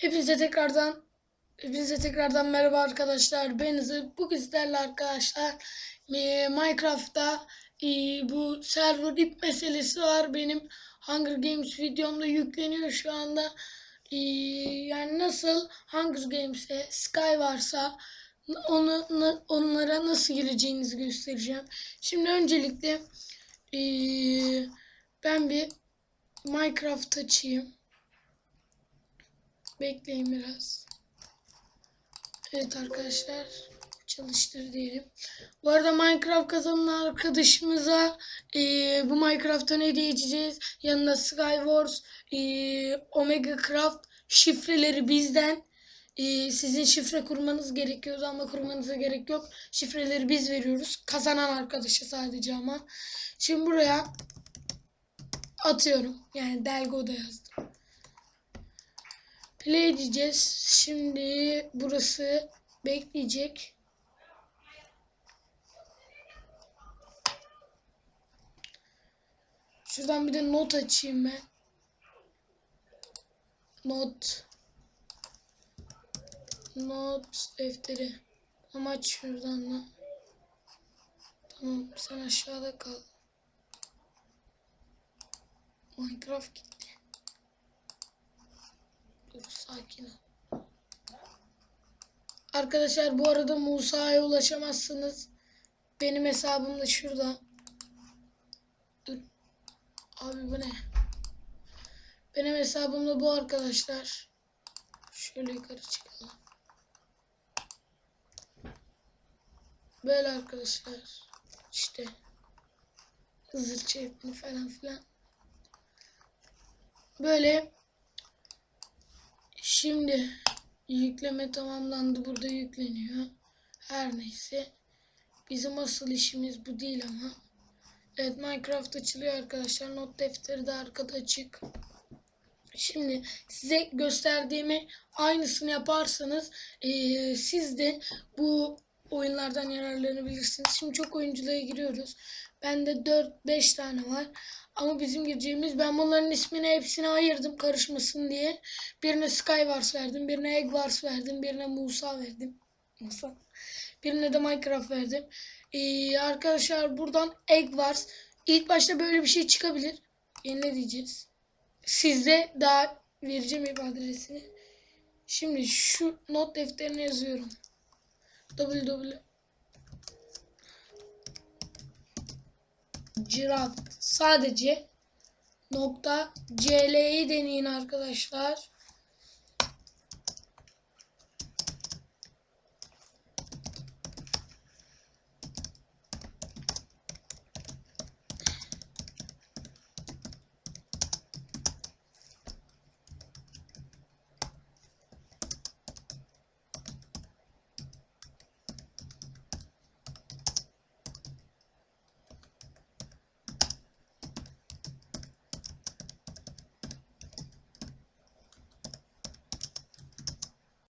Hepinize tekrardan hepinize tekrardan merhaba arkadaşlar. Ben. Bugün sizlerle arkadaşlar e, Minecraft'ta e, bu server ip meselesi var. Benim Hunger Games videomda yükleniyor şu anda. E, yani nasıl Hunger Games'e Sky varsa onu onlara nasıl gireceğinizi göstereceğim. Şimdi öncelikle ben bir Minecraft açayım. Bekleyin biraz. Evet arkadaşlar çalıştır diyelim. Bu arada Minecraft kazanan arkadaşımıza eee, bu Minecraft'tan hediye edeceğiz. Yanında Skywars, eee, Omega Craft şifreleri bizden. Eee, sizin şifre kurmanız gerekiyordu ama kurmanıza gerek yok. Şifreleri biz veriyoruz. Kazanan arkadaşa sadece ama. Şimdi buraya atıyorum. Yani Delgo'da yazdım. Play diyeceğiz. Şimdi burası bekleyecek. Şuradan bir de not açayım ben. Not. Not defteri. Ama aç şuradan da. Tamam sen aşağıda kal. Minecraft gitti. Dur sakin ol. Arkadaşlar bu arada Musa'ya ulaşamazsınız. Benim hesabım da şurada. Dur. Abi bu ne? Benim hesabım da bu arkadaşlar. Şöyle yukarı çıkalım. Böyle arkadaşlar. İşte. Hızır çekme falan filan. Böyle Şimdi yükleme tamamlandı. Burada yükleniyor. Her neyse. Bizim asıl işimiz bu değil ama. Evet Minecraft açılıyor arkadaşlar. Not defteri de arkada açık. Şimdi size gösterdiğimi aynısını yaparsanız eee, siz de bu oyunlardan yararlanabilirsiniz. Şimdi çok oyunculara giriyoruz. Bende 4-5 tane var. Ama bizim gireceğimiz ben bunların ismini hepsine ayırdım karışmasın diye. Birine Skywars verdim, birine Eggwars verdim, birine Musa verdim. Musa. Birine de Minecraft verdim. Ee, arkadaşlar buradan Eggwars. İlk başta böyle bir şey çıkabilir. Yenile diyeceğiz. Sizde daha vereceğim web adresini. Şimdi şu not defterine yazıyorum. www Giraffe sadece nokta CL'yi deneyin arkadaşlar.